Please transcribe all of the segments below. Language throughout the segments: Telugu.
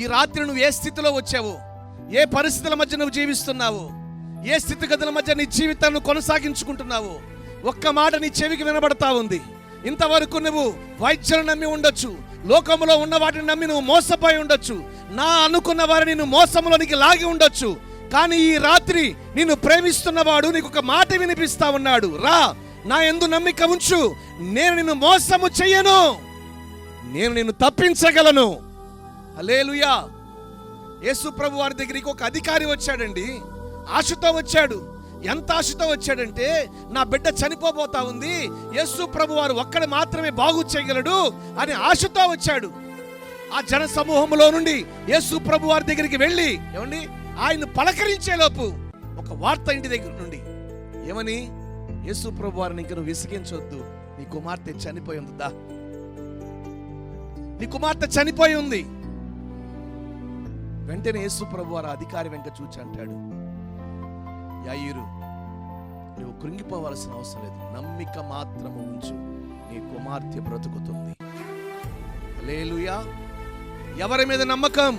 ఈ రాత్రి నువ్వు ఏ స్థితిలో వచ్చావు ఏ పరిస్థితుల మధ్య నువ్వు జీవిస్తున్నావు ఏ స్థితిగతుల మధ్య నీ జీవితాన్ని కొనసాగించుకుంటున్నావు ఒక్క మాట నీ చెవికి వినబడతా ఉంది. ఇంతవరకు నువ్వు వైద్యులు నమ్మి ఉండొచ్చు లోకంలో ఉన్న వాటిని నమ్మి నువ్వు మోసపోయి ఉండొచ్చు నా అనుకున్న వారిని నువ్వు మోసంలోనికి లాగి ఉండొచ్చు కానీ ఈ రాత్రి నిన్ను ప్రేమిస్తున్నవాడు నీకు ఒక మాట వినిపిస్తా ఉన్నాడు. రా నా ఎందు నమ్మిక ఉంచు నేను నిన్ను మోసము చెయ్యను నేను నిన్ను తప్పించగలను. హల్లెలూయా. యేసు ప్రభు వారి దగ్గరికి ఒక అధికారి వచ్చాడండి. ఆశతో వచ్చాడు. ఎంత ఆశతో వచ్చాడంటే నా బిడ్డ చనిపోబోతా ఉంది. యేసు ప్రభు వారు ఒక్కడ మాత్రమే బాగు చేయగలడు అని ఆశతో వచ్చాడు. ఆ జన సమూహంలో నుండి యేసు ప్రభు వారి దగ్గరికి వెళ్ళి ఏమండి? ఆయన పలకరించేలోపు ఒక వార్త ఇంటి దగ్గర నుండి ఏమని? యేసు ప్రభు వారిని ఇంక నువ్వు విసిగించొద్దు. నీ కుమార్తె చనిపోయి ఉందా నీ కుమార్తె చనిపోయి ఉంది. వెంటనే యేసు ప్రభు వారు అధికారి వెంట చూచి అంటాడు యాయిరు నువ్వు కృంగిపోవలసిన అవసరం లేదు. నమ్మిక మాత్రము ఉంచు. నీ కుమార్తె బ్రతుకుతుంది. లేలుయా ఎవరి మీద నమ్మకం?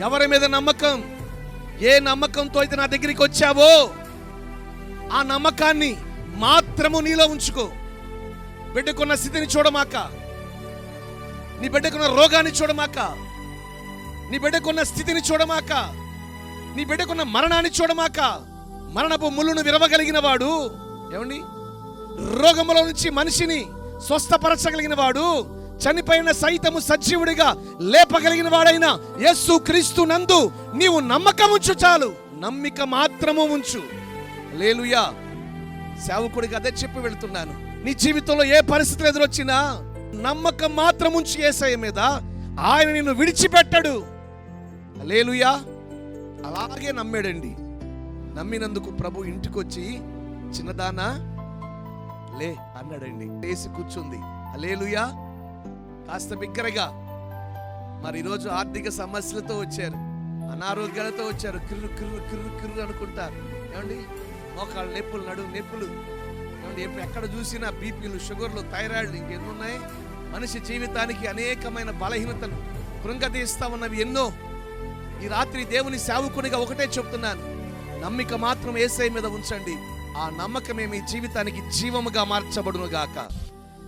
ఎవరి మీద నమ్మకం? ఏ నమ్మకంతో అయితే నా దగ్గరికి వచ్చావో ఆ నమ్మకాన్ని మాత్రము నీలో ఉంచుకో. బిడ్డకున్న స్థితిని చూడమాక నీ బిడ్డకున్న రోగాన్ని చూడమాక నీ బిడ్డకున్న స్థితిని చూడమాక నీ బిడ్డకున్న మరణాన్ని చూడమాక మరణపు ముళ్ళును విరవగలిగిన వాడు ఏమండి? రోగముల నుంచి మనిషిని స్వస్థపరచగలిగిన వాడు చనిపోయిన సైతము సజీవుడిగా లేపగలిగిన వాడైన యేసు క్రీస్తు నందు నీవు నమ్మకం ఉంచు చాలు నమ్మిక మాత్రము ఉంచు. లేలుయా సేవకుడికి అదే చెప్పి వెళ్తున్నాను. నీ జీవితంలో ఏ పరిస్థితులు ఎదురొచ్చినా నమ్మకం మాత్రం ఉంచి ఏసయ్య మీద ఆయన నిన్ను విడిచిపెట్టడు. లేలుయా అలాగే నమ్మాడండి. నమ్మినందుకు ప్రభు ఇంటికి వచ్చి చిన్నదానా? లే అన్నాడండి. లేసి కూర్చుంది. అలేలుయా కాస్త బిగ్గరగా. మరి ఈరోజు ఆర్థిక సమస్యలతో వచ్చారు. అనారోగ్యాలతో వచ్చారు. కిర్రు కిర్రు కిర్రు కిర్రు అనుకుంటారు. ఏమండి? మోకాళ్ళ నొప్పులు నడుము నొప్పులు. ఏమండి? ఎప్పుడు ఎక్కడ చూసినా బీపీలు షుగర్లు థైరాయిడ్లు ఇంకెన్నున్నాయి? మనిషి జీవితానికి అనేకమైన బలహీనతలు కృంగతీస్తా ఉన్నవి ఎన్నో. ఈ రాత్రి దేవుని సేవకునిగా ఒకటే చెప్తున్నాను. నమ్మిక మాత్రం ఏసై మీద ఉంచండి. ఆ నమ్మకమే మీ జీవితానికి జీవముగా మార్చబడును గాక.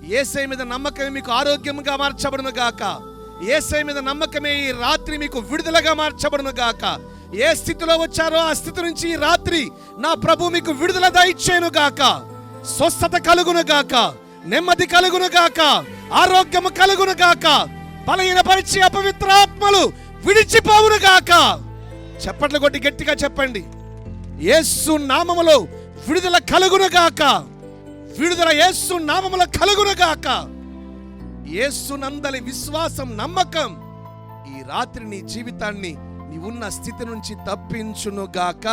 ఏసై మీద నమ్మకమే మీకు ఆరోగ్యముగా మార్చబడును గాక. ఏసై మీద నమ్మకమే ఈ రాత్రి మీకు విడుదలగా మార్చబడును గాక. ఏ స్థితిలో వచ్చారో ఆ స్థితి నుంచి ఈ రాత్రి నా ప్రభు మీకు విడుదల దయచేను గాక. స్వస్థత కలుగును గాక. నెమ్మది కలుగును గాక. ఆరోగ్యము కలుగును గాక. బలహీనపరిచి అపవిత్రాత్మలు విడిచిపోవును గాక. చెప్పట్లు కొట్టి గట్టిగా చెప్పండి. యేసు నామములో విడుదల కలుగును గాక. విడుదల యేసు నామములో కలుగును గాక. యేసు నందలి విశ్వాసం నమ్మకం ఈ రాత్రి నీ జీవితాన్ని నీవున్న ఉన్న స్థితి నుంచి తప్పించును గాక.